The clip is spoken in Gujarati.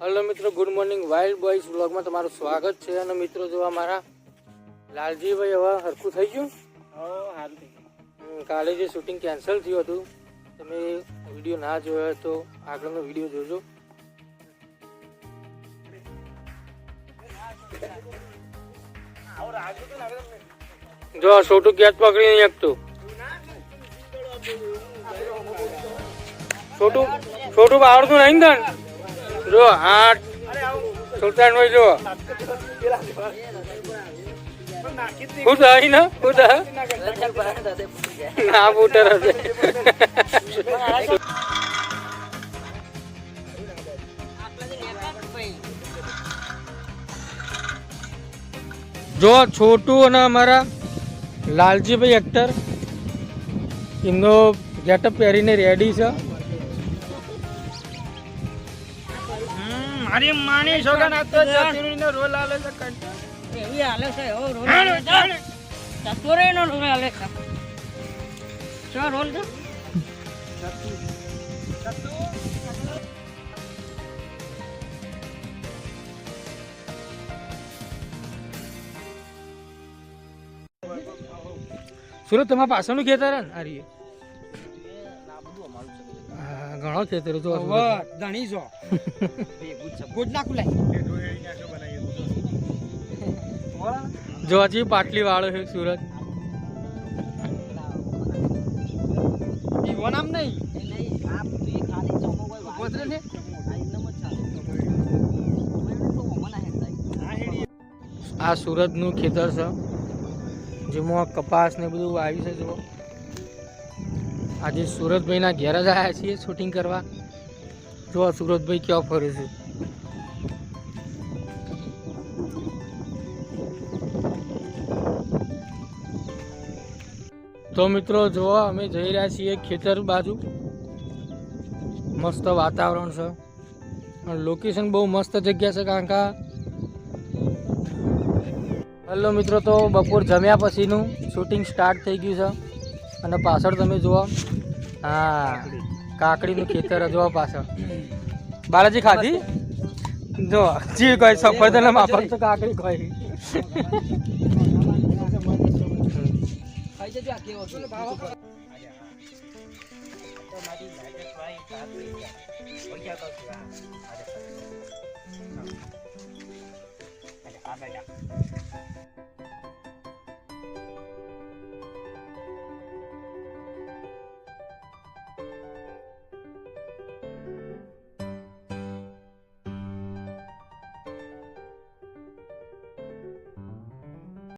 હલો મિત્રો ગુડ મોર્નિંગ વાઇલ્ડ બોયઝ બ્લોગમાં તમારું સ્વાગત છે. અને મિત્રો જો મારા લાલજીભાઈ હવે હરખું થઈ ગયું? કાલે જે શૂટિંગ કેન્સલ થયું હતું તમે વીડિયો ના જોયો તો આગળનો વીડિયો જોજો. જો છોટું કેચ પકડી નહીં શકતું છોટું છોટું આવડતું નહીં ને? જો, આઠ, સુલતાન ભાઈ જો. ખુદ આવી ને, ખુદ હશે. જો, છોટું અને અમારા લાલજીભાઈ એક્ટર, એમનો ગેટઅપ પહેરીને રેડી છે. મારી માની સોગન આ તો જતીરીનો રોલ આલે છે કંટાળો. એવી આલે છે એવો રોલ છે. રોલ આલે છે શું રોલ છે સુરત તમારા પાછળનું ખેતર ને આ. હા, ઘણો ખેતર જો હવે ધણી જો ગુડ ના ખુલાય જો હજી પાટલી વાળો છે સુરત. ઈવો નામ નહીં. આ સુરતનું ખેતર છે. જેમાં કપાસ ને બધું વાવ્યું છે જુઓ. આજે સુરતભાઈના ઘેર જ આવ્યા છીએ શૂટિંગ કરવા. જો સુરતભાઈ ક્યાં ફરે છે. તો મિત્રો જુઓ અમે જઈ રહ્યા છીએ ખેતર બાજુ. મસ્ત વાતાવરણ છે. લોકેશન બહુ મસ્ત જગ્યા છે, કારણ કે હલો મિત્રો, તો બપોર જમ્યા પછીનું શૂટિંગ સ્ટાર્ટ થઈ ગયું છે. અને પાછળ તમે જુઓ. હા કાકડીનું ખેતર જુઓ પાછળ. બાલાજી ખાધી? જો જી કોઈ તને માફક તો કાકડી કોઈ. આ બેટા